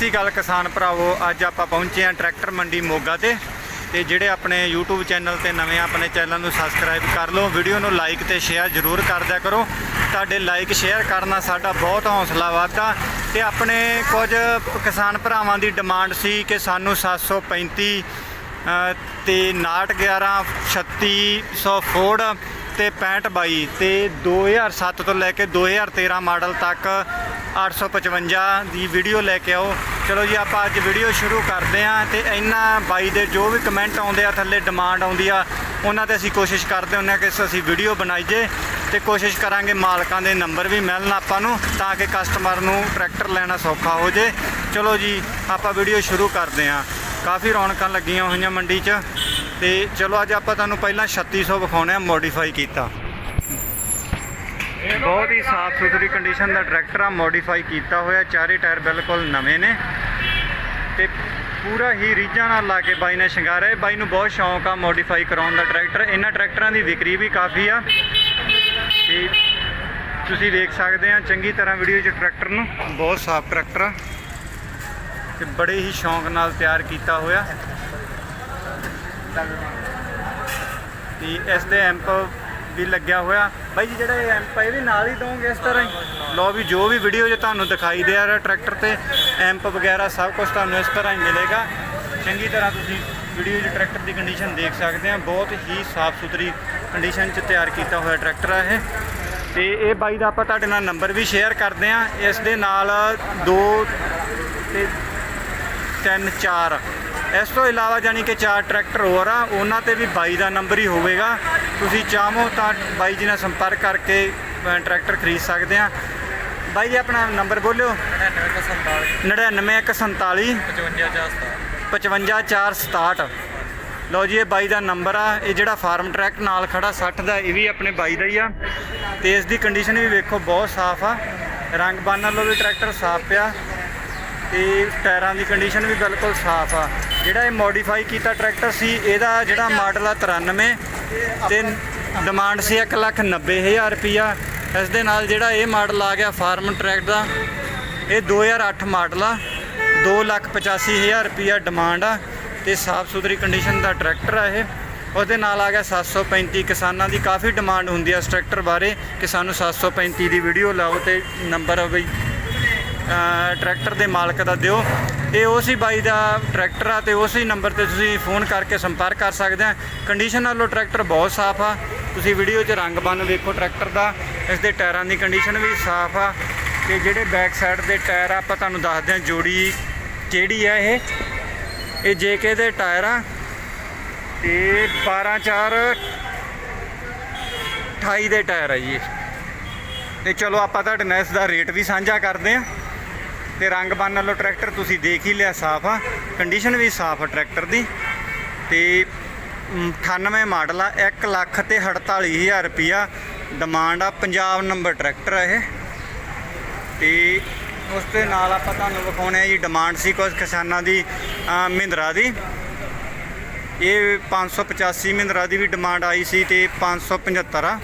ਸਤਿ ਸ਼੍ਰੀ ਅਕਾਲ ਕਿਸਾਨ ਭਰਾਵੋ ਅੱਜ ਆਪਾਂ ਪਹੁੰਚੇ ਹਾਂ ਟਰੈਕਟਰ ਮੰਡੀ ਮੋਗਾ ਤੇ। ਤੇ ਜਿਹੜੇ ਆਪਣੇ YouTube ਚੈਨਲ ਤੇ ਨਵੇਂ ਆਪਣੇ ਚੈਨਲ ਨੂੰ ਸਬਸਕ੍ਰਾਈਬ ਕਰ ਲਓ ਵੀਡੀਓ ਨੂੰ ਲਾਈਕ ਤੇ ਸ਼ੇਅਰ ਜ਼ਰੂਰ ਕਰ ਦਿਆ ਕਰੋ। ਤੁਹਾਡੇ ਲਾਈਕ ਸ਼ੇਅਰ ਕਰਨਾ ਸਾਡਾ ਬਹੁਤ ਹੌਸਲਾ ਵਧਦਾ। ਤੇ ਆਪਣੇ ਕੁਝ ਕਿਸਾਨ ਭਰਾਵਾਂ ਦੀ ਡਿਮਾਂਡ ਸੀ ਕਿ ਸਾਨੂੰ 735 ਅ, ਤੇ 6911 3600 ਫੋਰਡ ਤੇ 6522 ਤੇ 2007 ਤੋਂ ਲੈ ਕੇ 2013 ਮਾਡਲ ਤੱਕ 855 ਦੀ ਵੀਡੀਓ ਲੈ ਕੇ ਆਓ। ਚਲੋ ਜੀ, ਆਪਾਂ ਅੱਜ ਵੀਡੀਓ ਸ਼ੁਰੂ ਕਰਦੇ ਆਂ ਤੇ ਇਹਨਾਂ ਬਾਈ ਦੇ ਜੋ ਵੀ ਕਮੈਂਟ ਆਉਂਦੇ ਆ, ਥੱਲੇ ਡਿਮਾਂਡ ਆਉਂਦੀ ਆ, ਉਹਨਾਂ ਤੇ ਅਸੀਂ ਕੋਸ਼ਿਸ਼ ਕਰਦੇ ਹੁੰਦੇ ਆ ਕਿ ਅਸੀਂ ਵੀਡੀਓ ਬਣਾਈਏ ਤੇ ਕੋਸ਼ਿਸ਼ ਕਰਾਂਗੇ ਮਾਲਕਾਂ ਦੇ ਨੰਬਰ ਵੀ ਮਿਲਣ ਆਪਾਂ ਨੂੰ, ਤਾਂ ਕਿ ਕਸਟਮਰ ਨੂੰ ਟਰੈਕਟਰ ਲੈਣਾ ਸੌਖਾ ਹੋ ਜੇ। ਚਲੋ ਜੀ, ਆਪਾਂ ਵੀਡੀਓ ਸ਼ੁਰੂ ਕਰਦੇ ਆਂ ਕਾਫੀ ਰੌਣਕਾਂ ਲੱਗੀਆਂ ਹੋਈਆਂ ਮੰਡੀ 'ਚ ਤੇ ਚਲੋ ਅੱਜ ਆਪਾਂ ਤੁਹਾਨੂੰ ਪਹਿਲਾਂ 3600 ਵਿਖਾਉਣੇ ਆ ਮੋਡੀਫਾਈ ਕੀਤਾ। ਬਹੁਤ ਹੀ ਸਾਫ਼ ਸੁਥਰੀ ਕੰਡੀਸ਼ਨ ਦਾ ਟਰੈਕਟਰ ਆ ਮੋਡੀਫਾਈ ਕੀਤਾ ਹੋਇਆ, ਚਾਰੇ ਟਾਇਰ ਬਿਲਕੁਲ ਨਵੇਂ ਨੇ। ਤੇ ਪੂਰਾ ਹੀ ਰੀਝਾਂ ਨਾਲ ਲਾ ਕੇ ਬਾਈ ਨੇ ਸ਼ਿੰਗਾਰਿਆ ਇਹ ਬਾਈ ਨੂੰ ਬਹੁਤ ਸ਼ੌਂਕ ਆ ਮੋਡੀਫਾਈ ਕਰਾਉਣ ਦਾ ਟਰੈਕਟਰ ਇਹਨਾਂ ਟਰੈਕਟਰਾਂ ਦੀ ਵਿਕਰੀ ਵੀ ਕਾਫੀ ਆ। ਤੇ ਤੁਸੀਂ ਦੇਖ ਸਕਦੇ ਆ, ਚੰਗੀ ਤਰ੍ਹਾਂ ਵੀਡੀਓ 'ਚ ਟਰੈਕਟਰ ਨੂੰ। ਬਹੁਤ ਸਾਫ਼ ਟਰੈਕਟਰ ਆ। ਤੇ ਬੜੇ ਹੀ ਸ਼ੌਂਕ ਨਾਲ ਤਿਆਰ ਕੀਤਾ ਹੋਇਆ। ਤੇ ਇਸ ਦੇ ਐਂਪ ਵੀ ਲੱਗਿਆ ਹੋਇਆ। ਬਾਈ ਜੀ, ਜਿਹੜਾ ਇਹ ਐਂਪ ਇਹ ਵੀ ਨਾਲ ਹੀ ਦੋਗੇ ਇਸ ਤਰ੍ਹਾਂ ਹੀ? ਲੋ ਵੀ, ਜੋ ਵੀ ਵੀਡੀਓ 'ਚ ਤੁਹਾਨੂੰ ਦਿਖਾਈ ਦੇ ਰਿਹਾ ਟਰੈਕਟਰ ਤੇ ਐਂਪ ਵਗੈਰਾ ਸਭ ਕੁਝ ਤੁਹਾਨੂੰ ਇਸ ਤਰ੍ਹਾਂ ਹੀ ਮਿਲੇਗਾ। ਚੰਗੀ ਤਰ੍ਹਾਂ ਤੁਸੀਂ ਵੀਡੀਓ 'ਚ ਟਰੈਕਟਰ ਦੀ ਕੰਡੀਸ਼ਨ ਦੇਖ ਸਕਦੇ ਆ। ਬਹੁਤ ਹੀ ਸਾਫ਼ ਸੁਥਰੀ ਕੰਡੀਸ਼ਨ 'ਚ ਤਿਆਰ ਕੀਤਾ ਹੋਇਆ ਟਰੈਕਟਰ ਆ ਇਹ। ਤੇ ਇਹ ਬਾਈ ਦਾ ਆਪਾਂ ਤੁਹਾਡੇ ਨਾਲ ਨੰਬਰ ਵੀ ਸ਼ੇਅਰ ਕਰਦੇ ਆ। ਇਸ ਦੇ ਨਾਲ ਦੋ ਤੇ ਤਿੰਨ, ਚਾਰ। ਇਸ ਤੋਂ ਇਲਾਵਾ ਜਾਨੀ ਕਿ ਚਾਰ ਟਰੈਕਟਰ ਹੋਰ ਆ, ਉਹਨਾਂ ਤੇ ਵੀ ਬਾਈ ਦਾ ਨੰਬਰ ਹੀ ਹੋਵੇਗਾ। ਤੁਸੀਂ ਚਾਹੋ ਤਾਂ ਬਾਈ ਜੀ ਨਾਲ ਸੰਪਰਕ ਕਰਕੇ ਟਰੈਕਟਰ ਖਰੀਦ ਸਕਦੇ ਆ। ਬਾਈ ਜੀ, ਆਪਣਾ ਨੰਬਰ ਬੋਲਿਓ। 99147 55467 ਲਓ ਜੀ, ਇਹ ਬਾਈ ਦਾ ਨੰਬਰ ਆ। ਇਹ ਜਿਹੜਾ ਫਾਰਮ ਟਰੈਕ ਨਾਲ ਖੜਾ 60 ਦਾ, ਇਹ ਵੀ ਆਪਣੇ ਬਾਈ ਦਾ ਹੀ ਆ। ਤੇ ਇਸ ਦੀ ਕੰਡੀਸ਼ਨ ਵੀ ਵੇਖੋ, ਬਹੁਤ ਸਾਫ਼ ਆ। ਰੰਗ ਬੰਨ ਨਾਲੋਂ ਵੀ ਟਰੈਕਟਰ ਸਾਫ਼ ਪਿਆ। ਤੇ ਟਾਇਰਾਂ ਦੀ ਕੰਡੀਸ਼ਨ ਵੀ ਬਿਲਕੁਲ ਸਾਫ਼ ਆ। ਜਿਹੜਾ ਇਹ ਮੋਡੀਫਾਈ ਕੀਤਾ ਟਰੈਕਟਰ ਸੀ, ਇਹਦਾ ਜਿਹੜਾ ਮਾਡਲ ਆ 93 ਤੇ ਡਿਮਾਂਡ ਸੀ 190000 ਰੁਪਿਆ ਇਸ ਦੇ ਨਾਲ ਜਿਹੜਾ ਇਹ ਮਾਡਲ ਆ ਗਿਆ ਫਾਰਮ ਟਰੈਕਟ ਦਾ, ਇਹ 2008 ਮਾਡਲ ਆ 285000 ਰੁਪਿਆ ਡਿਮਾਂਡ ਆ ਤੇ ਸਾਫ਼ ਸੁਥਰੀ ਕੰਡੀਸ਼ਨ ਦਾ ਟਰੈਕਟਰ ਆ ਇਹ। ਉਹਦੇ ਨਾਲ ਆ ਗਿਆ 735 ਕਿਸਾਨਾਂ ਦੀ ਕਾਫੀ ਡਿਮਾਂਡ ਹੁੰਦੀ ਆ ਇਸ ਟਰੈਕਟਰ ਬਾਰੇ। ਕਿ ਸਾਨੂੰ 735 ਦੀ ਵੀਡੀਓ ਲਾਓ ਤੇ ਨੰਬਰ ਬਈ ਟਰੈਕਟਰ ਦੇ ਮਾਲਕ ਦਾ ਦਿਓ। ਇਹ ਉਸੇ ਬਾਈ ਦਾ ਟਰੈਕਟਰ ਆ ਤੇ ਉਸੇ ਨੰਬਰ ਤੇ ਤੁਸੀਂ ਫੋਨ ਕਰਕੇ ਸੰਪਰਕ ਕਰ ਸਕਦੇ ਆ। ਕੰਡੀਸ਼ਨ ਨਾਲੋਂ ਟਰੈਕਟਰ ਬਹੁਤ ਸਾਫ਼ ਆ। ਤੁਸੀਂ ਵੀਡੀਓ 'ਚ ਰੰਗ ਬੰਨ ਵੇਖੋ ਟਰੈਕਟਰ ਦਾ। ਇਸ ਦੇ ਟਾਇਰਾਂ ਦੀ ਕੰਡੀਸ਼ਨ ਵੀ ਸਾਫ਼ ਆ। ਤੇ ਜਿਹੜੇ ਬੈਕ ਸਾਈਡ ਦੇ ਟਾਇਰ ਆ, ਆਪਾਂ ਤੁਹਾਨੂੰ ਦੱਸਦੇ ਆ ਜੋੜੀ ਕਿਹੜੀ ਆ ਇਹ। ਇਹ ਜੇਕੇ ਦੇ ਟਾਇਰ ਆ। ਤੇ 12 4 28 ਦੇ ਟਾਇਰ ਆ ਜੀ ਇਹ। ਤੇ ਚਲੋ ਆਪਾਂ ਤੁਹਾਡੇ ਨਾਲ ਇਸ ਦਾ ਰੇਟ ਵੀ ਸਾਂਝਾ ਕਰਦੇ ਆ। ਤੇ ਰੰਗ ਬੰਨ ਨਾਲੋਂ ਟਰੈਕਟਰ ਤੁਸੀਂ ਦੇਖ ਹੀ ਲਿਆ ਸਾਫ਼ ਆ। ਕੰਡੀਸ਼ਨ ਵੀ ਸਾਫ਼ ਆ ਟਰੈਕਟਰ ਦੀ। ਤੇ ਮ, 98 ਮਾਡਲ ਆ 1 ਲੱਖ ਤੇ 48000 ਰੁਪਿਆ ਡਿਮਾਂਡ ਆ ਪੰਜਾਬ ਨੰਬਰ ਟਰੈਕਟਰ ਆ ਇਹ। ਤੇ ਉਸ ਦੇ ਨਾਲ ਆਪਾਂ ਤੁਹਾਨੂੰ ਵਿਖਾਉਣੇ ਆ ਜੀ ਡਿਮਾਂਡ ਸੀ ਕੁਝ ਕਿਸਾਨਾਂ ਦੀ ਮਹਿੰਦਰਾ ਦੀ। ਇਹ 585 ਮਹਿੰਦਰਾ ਦੀ ਵੀ ਡਿਮਾਂਡ ਆਈ ਸੀ ਤੇ 575 ਆ।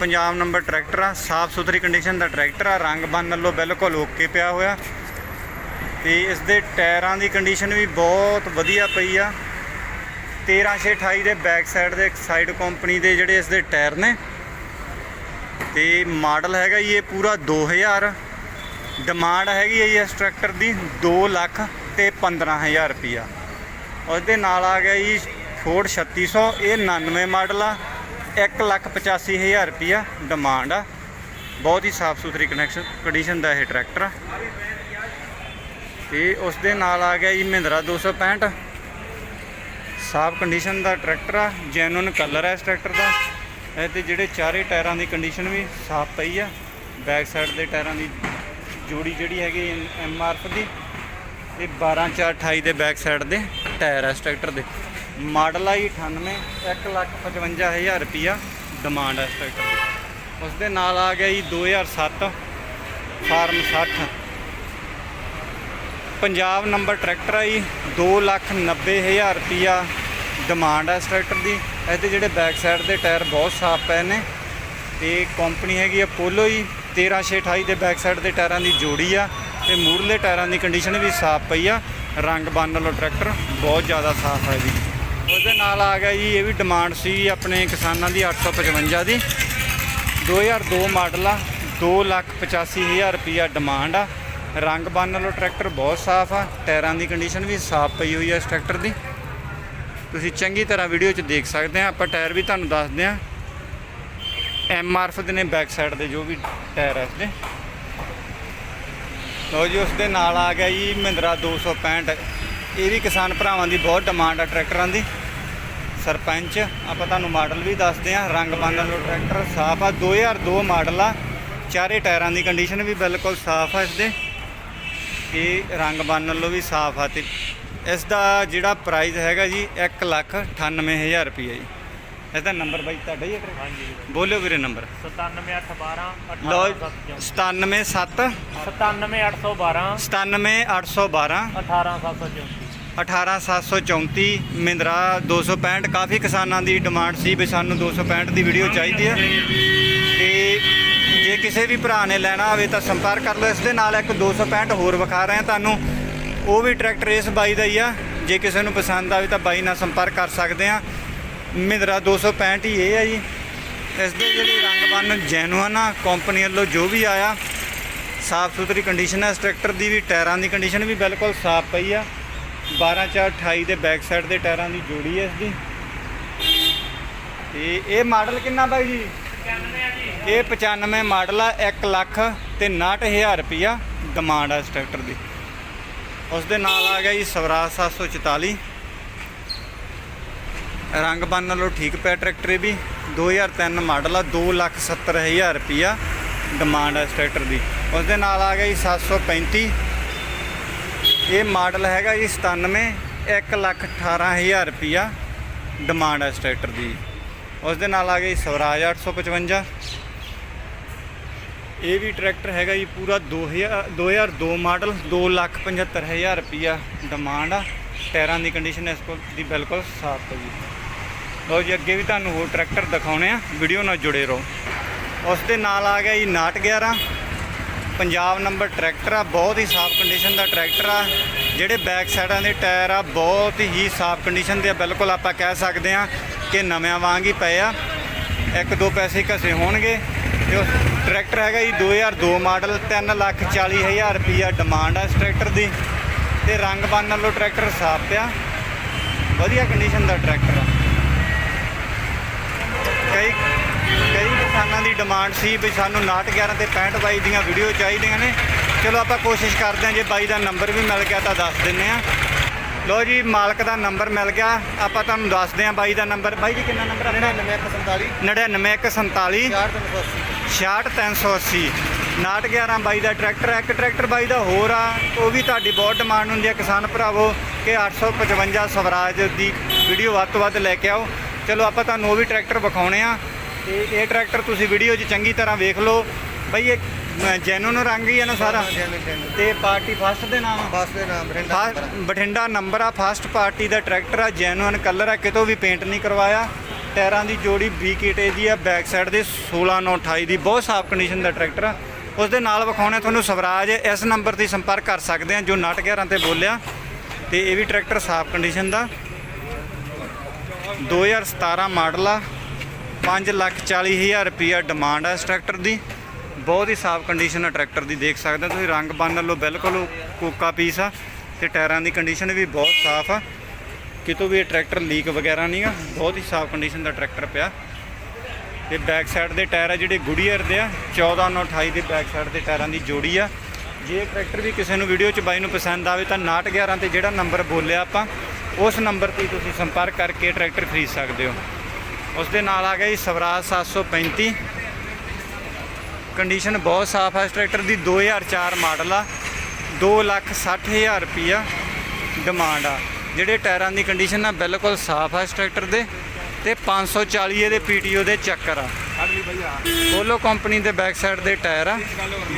ਪੰਜਾਬ ਨੰਬਰ ਟਰੈਕਟਰ ਆ, ਸਾਫ਼ ਸੁਥਰੀ ਕੰਡੀਸ਼ਨ ਦਾ ਟਰੈਕਟਰ ਆ, ਰੰਗ ਬੰਨ ਨਾਲੋਂ ਬਿਲਕੁਲ ਓਕੇ ਪਿਆ ਹੋਇਆ। ਤੇ ਇਸ ਦੇ ਟਾਇਰਾਂ ਦੀ ਕੰਡੀਸ਼ਨ ਵੀ ਬਹੁਤ ਵਧੀਆ ਪਈ ਆ। 13628 ਦੇ ਬੈਕ ਸਾਈਡ ਦੇ ਸਾਈਡ ਕੰਪਨੀ ਦੇ ਜਿਹੜੇ ਇਸ ਦੇ ਟਾਇਰ ਨੇ। ਤੇ ਮਾਡਲ ਹੈਗਾ ਜੀ ਇਹ ਪੂਰਾ 2000 ਡਿਮਾਂਡ ਹੈਗੀ ਹੈ ਜੀ ਇਸ ਟਰੈਕਟਰ ਦੀ 2 ਲੱਖ ਤੇ 15000 ਰੁਪਿਆ ਉਸ ਦੇ ਨਾਲ ਆ ਗਿਆ ਜੀ ਫੋਰਡ 3600 ਇਹ 99 ਮਾਡਲ ਆ। 185000 ਰੁਪਿਆ ਡਿਮਾਂਡ ਆ। ਬਹੁਤ ਹੀ ਸਾਫ਼ ਸੁਥਰੀ ਕਨੈਕਸ਼ਨ ਕੰਡੀਸ਼ਨ ਦਾ ਇਹ ਟਰੈਕਟਰ ਆ। ਤੇ ਉਸ ਦੇ ਨਾਲ ਆ ਗਿਆ ਜੀ ਮਹਿੰਦਰਾ 265 ਸਾਫ਼ ਕੰਡੀਸ਼ਨ ਦਾ ਟਰੈਕਟਰ ਆ ਜੈਨੂਨ ਕਲਰ ਹੈ ਇਸ ਟਰੈਕਟਰ ਦਾ। ਇਹ ਤੇ ਜਿਹੜੇ ਚਾਰੇ ਟਾਇਰਾਂ ਦੀ ਕੰਡੀਸ਼ਨ ਵੀ ਸਾਫ਼ ਪਈ ਆ। ਬੈਕ ਸਾਈਡ ਦੇ ਟਾਇਰਾਂ ਦੀ ਜੋੜੀ ਜਿਹੜੀ ਹੈਗੀ ਐਮ ਆਰ ਐਫ ਦੀ। ਇਹ 12428 ਦੇ ਬੈਕ ਸਾਈਡ ਦੇ ਟਾਇਰ ਆ ਇਸ ਟਰੈਕਟਰ ਦੇ। ਮਾਡਲ ਆ ਜੀ 98 155000 ਰੁਪਿਆ ਡਿਮਾਂਡ ਹੈ ਇਸ ਟਰੈਕਟਰ ਦੀ। ਉਸ ਦੇ ਨਾਲ ਆ ਗਿਆ ਜੀ 2007 ਫਾਰਮ 60 ਪੰਜਾਬ ਨੰਬਰ ਟਰੈਕਟਰ ਆ ਜੀ 290000 ਰੁਪਿਆ ਡਿਮਾਂਡ ਹੈ ਇਸ ਟਰੈਕਟਰ ਦੀ। ਇਹਦੇ ਜਿਹੜੇ ਬੈਕ ਸਾਈਡ ਦੇ ਟਾਇਰ ਬਹੁਤ ਸਾਫ਼ ਪਏ ਨੇ। ਤੇ ਕੰਪਨੀ ਹੈਗੀ ਆ ਪੋਲੋ ਹੀ 13628 ਦੇ ਬੈਕ ਸਾਈਡ ਦੇ ਟਾਇਰਾਂ ਦੀ ਜੋੜੀ ਆ। ਤੇ ਮੂਰਲੇ ਟਾਇਰਾਂ ਦੀ ਕੰਡੀਸ਼ਨ ਵੀ ਸਾਫ਼ ਪਈ ਆ। ਰੰਗ ਬੰਨ ਲਓ ਟਰੈਕਟਰ ਬਹੁਤ ਜ਼ਿਆਦਾ ਸਾਫ਼ ਹੈ ਜੀ। ਉਹਦੇ ਨਾਲ ਆ ਗਿਆ ਜੀ, ਇਹ ਵੀ ਡਿਮਾਂਡ ਸੀ ਆਪਣੇ ਕਿਸਾਨਾਂ ਦੀ 855 ਦੀ। 2002 ਮਾਡਲ ਆ 285000 ਰੁਪਿਆ ਡਿਮਾਂਡ ਆ। ਰੰਗ ਬੰਨ ਲਓ ਟਰੈਕਟਰ ਬਹੁਤ ਸਾਫ਼ ਆ, ਟਾਇਰਾਂ ਦੀ ਕੰਡੀਸ਼ਨ ਵੀ ਸਾਫ਼ ਪਈ ਹੋਈ ਆ ਇਸ ਟਰੈਕਟਰ ਦੀ। ਤੁਸੀਂ ਚੰਗੀ ਤਰ੍ਹਾਂ ਵੀਡੀਓ 'ਚ ਦੇਖ ਸਕਦੇ ਆ, ਆਪਾਂ ਟਾਇਰ ਵੀ ਤੁਹਾਨੂੰ ਦੱਸਦੇ ਆ। ਐਮ ਆਰਫ ਦੇ ਨੇ ਬੈਕ ਸਾਈਡ ਦੇ ਜੋ ਵੀ ਟਾਇਰ ਆ ਇਸਦੇ ਲੋ ਜੀ, ਉਸ ਦੇ ਨਾਲ ਆ ਗਿਆ ਜੀ, ਮਹਿੰਦਰਾ 265 ਇਹ ਵੀ ਕਿਸਾਨ ਭਰਾਵਾਂ ਦੀ ਬਹੁਤ ਡਿਮਾਂਡ ਆ ਟਰੈਕਟਰਾਂ ਦੀ। ਸਰਪੰਚ ਆਪਾਂ ਤੁਹਾਨੂੰ ਮਾਡਲ ਵੀ ਦੱਸਦੇ ਆ ਰੰਗ ਬੰਨਣ ਲੋ ਟਰੈਕਟਰ ਸਾਫ਼ ਆ। 2002 ਮਾਡਲ ਆ ਚਾਰੇ ਟਾਇਰਾਂ ਦੀ ਕੰਡੀਸ਼ਨ ਵੀ ਬਿਲਕੁਲ ਸਾਫ਼ ਆ ਇਸਦੇ। ਇਹ ਰੰਗ ਬੰਨਣ ਲੋ ਵੀ ਸਾਫ਼ ਆ ਤੇ ਇਸ ਦਾ ਜਿਹੜਾ ਪ੍ਰਾਈਸ ਹੈਗਾ ਜੀ 1 ਲੱਖ 98000 ਰੁਪਏ ਜੀ। ਇਸ ਦਾ ਨੰਬਰ ਬਾਈ ਤੁਹਾਡਾ ਹੀ ਹੈ? ਹਾਂਜੀ ਬੋਲਿਓ ਵੀਰੇ ਨੰਬਰ 97812 ਲੋ 187 977 97812 97812 18734 18734 ਮਹਿੰਦਰਾ 265 ਕਾਫੀ ਕਿਸਾਨਾਂ ਦੀ ਡਿਮਾਂਡ ਸੀ ਵੀ ਸਾਨੂੰ 265 ਦੀ ਵੀਡੀਓ ਚਾਹੀਦੀ ਹੈ। ਤੇ ਜੇ ਕਿਸੇ ਵੀ ਭਰਾ ਨੇ ਲੈਣਾ ਹੋਵੇ ਤਾਂ ਸੰਪਰਕ ਕਰ ਲਓ, ਇਸ ਦੇ ਨਾਲ ਇੱਕ 265 ਹੋਰ ਵਿਖਾ ਰਹੇ ਹਾਂ ਤੁਹਾਨੂੰ। ਉਹ ਵੀ ਟਰੈਕਟਰ ਇਸ ਬਾਈ ਦਾ ਹੀ ਆ। ਜੇ ਕਿਸੇ ਨੂੰ ਪਸੰਦ ਆਵੇ ਤਾਂ ਬਾਈ ਨਾਲ ਸੰਪਰਕ ਕਰ ਸਕਦੇ ਆ ਮਹਿੰਦਰਾ 265 ਹੀ ਇਹ ਆ ਜੀ। ਇਸ ਦੇ ਜਿਹੜੀ ਰੰਗ ਬੰਨ ਜੈਨੂਅਨ ਆ ਕੰਪਨੀ ਵੱਲੋਂ ਜੋ ਵੀ ਆਇਆ ਸਾਫ਼ ਸੁਥਰੀ ਕੰਡੀਸ਼ਨ ਹੈ ਇਸ ਟਰੈਕਟਰ ਦੀ ਵੀ, ਟਾਇਰਾਂ ਦੀ ਕੰਡੀਸ਼ਨ ਵੀ ਬਿਲਕੁਲ ਸਾਫ਼ ਪਈ ਆ। 12 4 28 ਦੇ ਬੈਕ ਸਾਈਡ ਦੇ ਟਾਇਰਾਂ ਦੀ ਜੋੜੀ ਹੈ ਇਸ ਦੀ। ਤੇ ਇਹ ਮਾਡਲ ਕਿੰਨਾ ਬਾਈ ਜੀ? ਇਹ 95 ਮਾਡਲ ਆ 1 ਲੱਖ ਤੇ 69000 ਰੁਪਿਆ ਡਿਮਾਂਡ ਆ ਇਸ ਟਰੈਕਟਰ ਦੀ। ਉਸ ਦੇ ਨਾਲ ਆ ਗਿਆ ਜੀ ਸਵਰਾਜ 744 ਰੰਗ ਬੰਨ ਨਾਲੋਂ ਠੀਕ ਪਿਆ ਟਰੈਕਟਰ ਇਹ ਵੀ। 2003 ਮਾਡਲ ਆ 270000 ਰੁਪਿਆ ਡਿਮਾਂਡ ਆ ਇਸ ਟਰੈਕਟਰ ਦੀ। ਉਸ ਦੇ ਨਾਲ ਆ ਗਿਆ ਜੀ 735 ਇਹ ਮਾਡਲ ਹੈਗਾ ਜੀ 97 118000 ਰੁਪਿਆ ਡਿਮਾਂਡ ਹੈ ਇਸ ਟਰੈਕਟਰ ਦੀ। ਉਸ ਦੇ ਨਾਲ ਆ ਗਿਆ ਜੀ ਸਵਰਾਜ 855 ਇਹ ਵੀ ਟਰੈਕਟਰ ਹੈਗਾ ਜੀ ਪੂਰਾ 2000 2002 ਮਾਡਲ 275000 ਰੁਪਿਆ ਡਿਮਾਂਡ ਆ। ਟਾਇਰਾਂ ਦੀ ਕੰਡੀਸ਼ਨ ਇਸ ਕੋਲ ਦੀ ਬਿਲਕੁਲ ਸਾਫ਼ ਹੈ ਜੀ। ਲਓ ਜੀ, ਅੱਗੇ ਵੀ ਤੁਹਾਨੂੰ ਹੋਰ ਟਰੈਕਟਰ ਦਿਖਾਉਣੇ ਆ। ਵੀਡੀਓ ਨਾਲ ਜੁੜੇ ਰਹੋ। ਉਸ ਦੇ ਨਾਲ ਆ ਗਿਆ ਜੀ 911 ਪੰਜਾਬ ਨੰਬਰ ਟਰੈਕਟਰ ਆ, ਬਹੁਤ ਹੀ ਸਾਫ਼ ਕੰਡੀਸ਼ਨ ਦਾ ਟਰੈਕਟਰ ਆ। ਜਿਹੜੇ ਬੈਕ ਸਾਈਡਾਂ ਦੇ ਟਾਇਰ ਆ, ਬਹੁਤ ਹੀ ਸਾਫ਼ ਕੰਡੀਸ਼ਨ ਦੇ ਆ। ਬਿਲਕੁਲ ਆਪਾਂ ਕਹਿ ਸਕਦੇ ਆ ਕਿ ਨਵਿਆਂ ਵਾਂਗ ਹੀ ਪਏ ਆ। ਇੱਕ ਦੋ ਪੈਸੇ ਘਸੇ ਹੋਣਗੇ। ਤੇ ਉਹ ਟਰੈਕਟਰ ਹੈਗਾ ਜੀ 2002 ਮਾਡਲ 340000 ਰੁਪਈਆ ਡਿਮਾਂਡ ਆ ਇਸ ਟਰੈਕਟਰ ਦੀ। ਤੇ ਰੰਗ ਬੰਨ ਨਾਲੋਂ ਟਰੈਕਟਰ ਸਾਫ਼ ਪਿਆ। ਵਧੀਆ ਕੰਡੀਸ਼ਨ ਦਾ ਟਰੈਕਟਰ ਆ। ਕਈ ਕਈ ਕਿਸਾਨਾਂ ਦੀ ਡਿਮਾਂਡ ਸੀ ਵੀ ਸਾਨੂੰ 911 ਤੇ 65 ਬਾਈ ਦੀਆਂ ਵੀਡੀਓ ਚਾਹੀਦੀਆਂ ਨੇ। ਚਲੋ ਆਪਾਂ ਕੋਸ਼ਿਸ਼ ਕਰਦੇ ਹਾਂ ਜੇ ਬਾਈ ਦਾ ਨੰਬਰ ਵੀ ਮਿਲ ਗਿਆ ਤਾਂ ਦੱਸ ਦਿੰਨੇ ਆ ਲੋ ਜੀ ਮਾਲਕ ਦਾ ਨੰਬਰ ਮਿਲ ਗਿਆ। ਆਪਾਂ ਤੁਹਾਨੂੰ ਦੱਸਦੇ ਹਾਂ ਬਾਈ ਦਾ ਨੰਬਰ। ਬਾਈ ਜੀ ਕਿੰਨਾ ਨੰਬਰ ਆਪਣਾ? 99147 99147 66380 911 ਬਾਈ ਦਾ ਟਰੈਕਟਰ ਹੈ। ਇੱਕ ਟਰੈਕਟਰ ਬਾਈ ਦਾ ਹੋਰ ਆ। ਉਹ ਵੀ ਤੁਹਾਡੀ ਬਹੁਤ ਡਿਮਾਂਡ ਹੁੰਦੀ ਹੈ। ਕਿਸਾਨ ਭਰਾਵੋ ਕਿ 855 ਸਵਰਾਜ ਦੀ ਵੀਡੀਓ ਵੱਧ ਤੋਂ ਵੱਧ ਲੈ ਕੇ ਆਓ। ਚਲੋ ਆਪਾਂ ਤੁਹਾਨੂੰ ਉਹ ਵੀ ਟਰੈਕਟਰ ਵਿਖਾਉਣੇ ਆ। ਤੇ ਇਹ ਟਰੈਕਟਰ ਤੁਸੀਂ ਵੀਡੀਓ 'ਚ ਚੰਗੀ ਤਰ੍ਹਾਂ ਵੇਖ ਲਓ। ਬਈ ਇਹ ਜੈਨੂਨ ਰੰਗ ਹੀ ਹੈ ਨਾ ਸਾਰਾ। ਤੇ ਪਾਰਟੀ ਫਸਟ ਦੇ ਨਾਮ ਬੱਸ ਦੇ ਨਾਮ ਬਰਿੰਡਾ ਫਾ- ਬਠਿੰਡਾ ਨੰਬਰ ਆ। ਫਸਟ ਪਾਰਟੀ ਦਾ ਟਰੈਕਟਰ ਆ ਜੈਨੂਅਨ ਕਲਰ ਆ। ਕਿਤੋਂ ਵੀ ਪੇਂਟ ਨਹੀਂ ਕਰਵਾਇਆ। ਟਾਇਰਾਂ ਦੀ ਜੋੜੀ ਬੀਕੇਟੇ ਦੀ ਆ ਬੈਕ ਸਾਈਡ ਦੇ 16928 ਦੀ। ਬਹੁਤ ਸਾਫ਼ ਕੰਡੀਸ਼ਨ ਦਾ ਟਰੈਕਟਰ ਆ। ਉਸ ਦੇ ਨਾਲ ਵਿਖਾਉਣੇ ਤੁਹਾਨੂੰ ਸਵਰਾਜ ਇਸ ਨੰਬਰ ਤੇ ਸੰਪਰਕ ਕਰ ਸਕਦੇ ਆ ਜੋ 911 ਤੇ ਬੋਲਿਆ। ਤੇ ਇਹ ਵੀ ਟਰੈਕਟਰ ਸਾਫ਼ ਕੰਡੀਸ਼ਨ ਦਾ। 2017 ਮਾਡਲ ਆ 540000 ਰੁਪਿਆ ਡਿਮਾਂਡ ਆ ਇਸ ਟਰੈਕਟਰ ਦੀ। ਬਹੁਤ ਹੀ ਸਾਫ਼ ਕੰਡੀਸ਼ਨ ਆ ਟਰੈਕਟਰ ਦੀ, ਦੇਖ ਸਕਦੇ ਹੋ ਤੁਸੀਂ, ਰੰਗ ਬੰਨ ਲਓ ਬਿਲਕੁਲ ਕੋਕਾ ਪੀਸ ਆ ਤੇ ਟਾਇਰਾਂ ਦੀ ਕੰਡੀਸ਼ਨ ਵੀ ਬਹੁਤ ਸਾਫ਼ ਆ। ਕਿਤੋਂ ਵੀ ਇਹ ਟਰੈਕਟਰ ਲੀਕ ਵਗੈਰਾ ਨਹੀਂ ਆ ਬਹੁਤ ਹੀ ਸਾਫ਼ ਕੰਡੀਸ਼ਨ ਦਾ ਟਰੈਕਟਰ ਪਿਆ। ਤੇ ਬੈਕ ਸਾਈਡ ਦੇ ਟਾਇਰ ਆ ਜਿਹੜੇ ਗੁਡੀਅਰ ਦੇ ਆ 1428 ਦੇ ਬੈਕ ਸਾਈਡ ਦੇ ਟਾਇਰਾਂ ਦੀ ਜੋੜੀ ਆ। ਜੇ ਇਹ ਟਰੈਕਟਰ ਵੀ ਕਿਸੇ ਨੂੰ ਵੀਡੀਓ 'ਚ ਬਾਈ ਨੂੰ ਪਸੰਦ ਆਵੇ ਤਾਂ 911 ਤੇ ਜਿਹੜਾ ਨੰਬਰ ਬੋਲਿਆ ਆਪਾਂ ਉਸ ਨੰਬਰ ਤੇ ਤੁਸੀਂ ਸੰਪਰਕ ਕਰਕੇ ਟਰੈਕਟਰ ਖਰੀਦ ਸਕਦੇ ਹੋ। ਉਸ ਦੇ ਨਾਲ ਆ ਗਿਆ ਜੀ ਸਵਰਾਜ 735 ਕੰਡੀਸ਼ਨ ਬਹੁਤ ਸਾਫ਼ ਹੈ ਇਸ ਟਰੈਕਟਰ ਦੀ 2004 ਮਾਡਲ ਆ। 260000 ਰੁਪਿਆ ਡਿਮਾਂਡ ਆ। ਜਿਹੜੇ ਟਾਇਰਾਂ ਦੀ ਕੰਡੀਸ਼ਨ ਆ ਬਿਲਕੁਲ ਸਾਫ਼ ਆ ਇਸ ਟਰੈਕਟਰ ਦੇ। ਤੇ 540 ਇਹਦੇ ਪੀਟੀਓ ਦੇ ਚੱਕਰ ਆ। ਪੋਲੋ ਕੰਪਨੀ ਦੇ ਬੈਕ ਸਾਈਡ ਦੇ ਟਾਇਰ ਆ।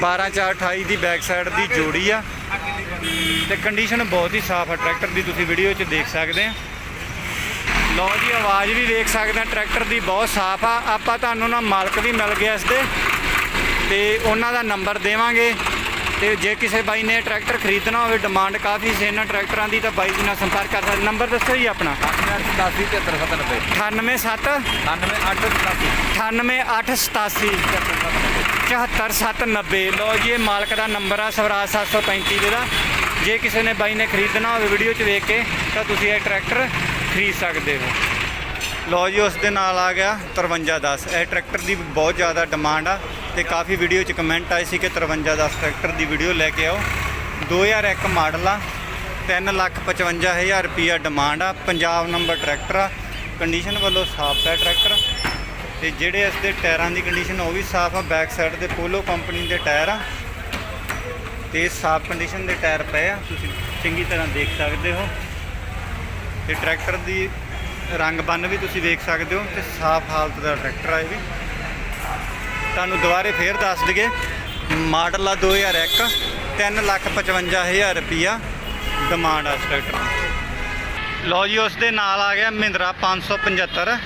12428 ਦੀ ਬੈਕ ਸਾਈਡ ਦੀ ਜੋੜੀ ਆ। ਤੇ ਕੰਡੀਸ਼ਨ ਬਹੁਤ ਹੀ ਸਾਫ਼ ਆ ਟਰੈਕਟਰ ਦੀ ਤੁਸੀਂ ਵੀਡੀਓ 'ਚ ਦੇਖ ਸਕਦੇ ਆ। ਲਓ ਜੀ ਆਵਾਜ਼ ਵੀ ਵੇਖ ਸਕਦੇ ਆ ਟਰੈਕਟਰ ਦੀ ਬਹੁਤ ਸਾਫ਼ ਆ। ਆਪਾਂ ਤੁਹਾਨੂੰ ਨਾ ਮਾਲਕ ਵੀ ਮਿਲ ਗਿਆ ਇਸ ਦੇ ਤੇ ਉਹਨਾਂ ਦਾ ਨੰਬਰ ਦੇਵਾਂਗੇ। ਤੇ ਜੇ ਕਿਸੇ ਬਾਈ ਨੇ ਟਰੈਕਟਰ ਖਰੀਦਣਾ ਹੋਵੇ ਡਿਮਾਂਡ ਕਾਫੀ ਸੀ ਇਹਨਾਂ ਟਰੈਕਟਰਾਂ ਦੀ ਤਾਂ ਬਾਈ ਜੀ ਨਾਲ ਸੰਪਰਕ ਕਰ ਸਕਦੇ ਨੰਬਰ ਦੱਸੋ ਜੀ ਆਪਣਾ। 88 73 987 97 98887 74790 ਲੋ ਜੀ ਇਹ ਮਾਲਕ ਦਾ ਨੰਬਰ ਆ ਸਵਰਾਜ 735 ਦੇ ਦਾ। ਜੇ ਕਿਸੇ ਨੇ ਬਾਈ ਨੇ ਖਰੀਦਣਾ ਹੋਵੇ ਵੀਡੀਓ 'ਚ ਵੇਖ ਕੇ, ਤਾਂ ਤੁਸੀਂ ਇਹ ਟਰੈਕਟਰ ਖਰੀਦ ਸਕਦੇ ਹੋ। ਲੋ ਜੀ, ਉਸ ਦੇ ਨਾਲ ਆ ਗਿਆ 5310 ਇਹ ਟਰੈਕਟਰ ਦੀ ਬਹੁਤ ਜ਼ਿਆਦਾ ਡਿਮਾਂਡ ਆ ਤੇ ਕਾਫੀ ਵੀਡੀਓ 'ਚ ਕਮੈਂਟ ਆਏ ਸੀ ਕਿ 5310 ਟਰੈਕਟਰ ਦੀ ਵੀਡੀਓ ਲੈ ਕੇ ਆਓ। 2001 ਮਾਡਲ ਆ 355000 ਰੁਪਿਆ ਡਿਮਾਂਡ ਆ। ਪੰਜਾਬ ਨੰਬਰ ਟਰੈਕਟਰ ਆ। ਕੰਡੀਸ਼ਨ ਵੱਲੋਂ ਸਾਫ਼ ਹੈ ਟਰੈਕਟਰ। ਤੇ ਜਿਹੜੇ ਇਸ ਦੇ ਟਾਇਰਾਂ ਦੀ ਕੰਡੀਸ਼ਨ ਉਹ ਵੀ ਸਾਫ਼ ਆ, ਬੈਕ ਸਾਈਡ ਦੇ ਪੋਲੋ ਕੰਪਨੀ ਦੇ ਟਾਇਰ ਆ। ਤੇ ਸਾਫ਼ ਕੰਡੀਸ਼ਨ ਦੇ ਟਾਇਰ ਪਏ ਆ, ਤੁਸੀਂ ਚੰਗੀ ਤਰ੍ਹਾਂ ਦੇਖ ਸਕਦੇ ਹੋ। ਤੇ ਟਰੈਕਟਰ ਦੀ ਰੰਗ ਬੰਨ ਵੀ ਤੁਸੀਂ ਦੇਖ ਸਕਦੇ ਹੋ ਤੇ ਸਾਫ਼ ਹਾਲਤ ਦਾ ਟਰੈਕਟਰ ਆ ਇਹ ਵੀ। ਤੁਹਾਨੂੰ ਦੁਬਾਰੇ ਫੇਰ ਦੱਸ ਦਈਏ, ਮਾਡਲ ਆ 2001 355000 ਰੁਪਿਆ ਡਿਮਾਂਡ ਆ ਇਸ ਟਰੈਕਟਰ ਦੀ। ਲਓ ਜੀ, ਉਸ ਦੇ ਨਾਲ ਆ ਗਿਆ ਮਹਿੰਦਰਾ 575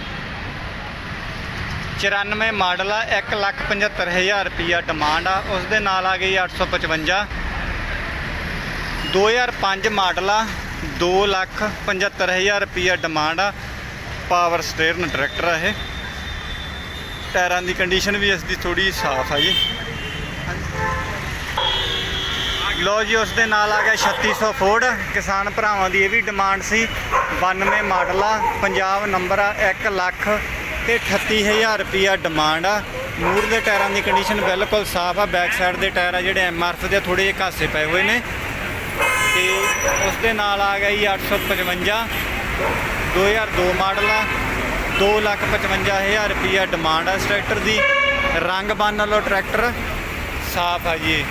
94 ਮਾਡਲ ਆ 175000 ਰੁਪਿਆ ਡਿਮਾਂਡ ਆ ਉਸ ਦੇ ਨਾਲ ਆ ਗਈ 855 2005 ਮਾਡਲ ਆ 275000 ਰੁਪਿਆ ਡਿਮਾਂਡ ਆ ਪਾਵਰ ਸਟੀਅਰਿੰਗ ਟਰੈਕਟਰ ਆ ਇਹ। ਟਾਇਰਾਂ ਦੀ ਕੰਡੀਸ਼ਨ ਵੀ ਇਸ ਦੀ ਥੋੜੀ ਸਾਫ਼ ਆ ਜੀ। ਲੋ ਜੀ ਉਸ ਦੇ ਨਾਲ ਆ ਗਿਆ 3600 ਫੋਰਡ ਕਿਸਾਨ ਭਰਾਵਾਂ ਦੀ ਇਹ ਵੀ ਡਿਮਾਂਡ ਸੀ। 92 ਮਾਡਲ ਆ ਪੰਜਾਬ ਨੰਬਰ ਆ 1 ਲੱਖ ਤੇ 38000 ਰੁਪਿਆ ਡਿਮਾਂਡ ਆ। ਮੂਰ ਦੇ ਟਾਇਰਾਂ ਦੀ ਕੰਡੀਸ਼ਨ ਬਿਲਕੁਲ ਸਾਫ਼ ਆ। ਬੈਕ ਸਾਈਡ ਦੇ ਟਾਇਰ ਆ ਜਿਹੜੇ ਐਮਆਰਐਫ ਦੇ ਥੋੜੇ ਜਿਹੇ ਘਾਸੇ ਪਏ ਹੋਏ ਨੇ। ਤੇ ਉਸ ਦੇ ਨਾਲ ਆ ਗਿਆ ਜੀ 855 2002 ਮਾਡਲ ਆ। 255000 ਰੁਪਿਆ ਡਿਮਾਂਡ ਆ ਇਸ ਟਰੈਕਟਰ ਦੀ। ਰੰਗ ਬੰਨ ਲਓ ਟਰੈਕਟਰ ਸਾਫ਼ ਆ ਜੀ ਇਹ।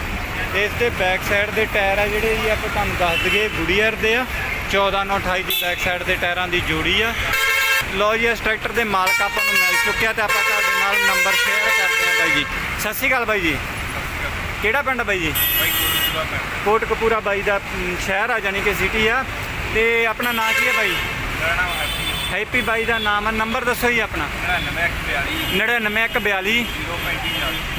ਤੇ ਇਸ ਦੇ ਬੈਕ ਸਾਈਡ ਦੇ ਟਾਇਰ ਆ ਜਿਹੜੇ ਜੀ ਆਪਾਂ ਤੁਹਾਨੂੰ ਦੱਸ ਦਈਏ ਗੁਡੀਅਰ ਦੇ ਆ। 14928 ਦੀ ਬੈਕ ਸਾਈਡ ਦੇ ਟਾਇਰਾਂ ਦੀ ਜੋੜੀ ਆ। ਲਓ ਜੀ ਇਸ ਟਰੈਕਟਰ ਦੇ ਮਾਲਕ ਆਪਾਂ ਨੂੰ ਮਿਲ ਚੁੱਕਿਆ ਤੇ ਆਪਾਂ ਤੁਹਾਡੇ ਨਾਲ ਨੰਬਰ ਸ਼ੇਅਰ ਕਰਦੇ ਹਾਂ ਬਾਈ ਜੀ। ਸਤਿ ਸ਼੍ਰੀ ਅਕਾਲ ਬਾਈ ਜੀ। ਕਿਹੜਾ ਪਿੰਡ ਬਾਈ ਜੀ? ਕੋਟ ਕਪੂਰਾ ਬਾਈ ਦਾ ਸ਼ਹਿਰ ਆ ਜਾਣੀ ਕਿ ਸਿਟੀ ਆ। ਤੇ ਆਪਣਾ ਨਾਂ ਕੀ ਹੈ ਬਾਈ? ਹੈਪੀ। ਬਾਈ ਦਾ ਨਾਮ ਆ। ਨੰਬਰ ਦੱਸੋ ਜੀ ਆਪਣਾ। 99142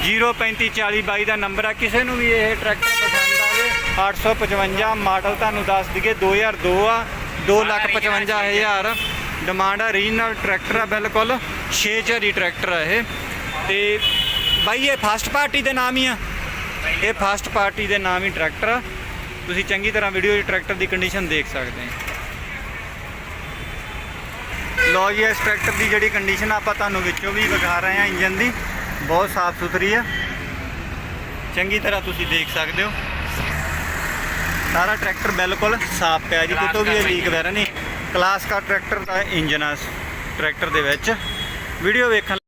03540 ਬਾਈ ਦਾ ਨੰਬਰ ਆ। ਕਿਸੇ ਨੂੰ ਵੀ ਇਹ ਟਰੈਕਟਰ ਪਸੰਦ ਆਵੇ 855 ਮਾਡਲ ਤੁਹਾਨੂੰ ਦੱਸ ਦਈਏ। 2002 ਆ। 255000 ਡਿਮਾਂਡ ਆ ਰੀਜਨਲ ਟਰੈਕਟਰ ਆ ਬਿਲਕੁਲ 6 ਝਰੀ ਟਰੈਕਟਰ ਆ ਇਹ। ਤੇ ਬਾਈ, ਇਹ ਫਸਟ ਪਾਰਟੀ ਦੇ ਨਾਮ ਹੀ ਆ। ਇਹ ਫਸਟ ਪਾਰਟੀ ਦੇ ਨਾਮ ਹੀ ਟਰੈਕਟਰ ਆ। ਤੁਸੀਂ ਚੰਗੀ ਤਰ੍ਹਾਂ ਵੀਡੀਓ 'ਚ ਟਰੈਕਟਰ ਦੀ ਕੰਡੀਸ਼ਨ ਦੇਖ ਸਕਦੇ ਹੋ। ਲੋ ਜੀ, ਇਸ ਟਰੈਕਟਰ ਦੀ ਜਿਹੜੀ ਕੰਡੀਸ਼ਨ ਆਪਾਂ ਤੁਹਾਨੂੰ ਵਿੱਚੋਂ ਵੀ ਵਿਖਾ ਰਹੇ ਹਾਂ ਇੰਜਨ ਦੀ। ਬਹੁਤ ਸਾਫ਼ ਸੁਥਰੀ ਆ। ਚੰਗੀ ਤਰ੍ਹਾਂ ਤੁਸੀਂ ਦੇਖ ਸਕਦੇ ਹੋ। ਸਾਰਾ ਟਰੈਕਟਰ ਬਿਲਕੁਲ ਸਾਫ਼ ਪਿਆ ਜੀ, ਕਿਤੋਂ ਵੀ ਇਹ ਲੀਕ ਵਗੈਰਾ ਨਹੀਂ। ਕਲਾਸ ਕਾ ਟਰੈਕਟਰ ਦਾ ਇੰਜਨ ਆ ਟਰੈਕਟਰ ਦੇ ਵਿੱਚ। ਵੀਡੀਓ ਵੇਖਣ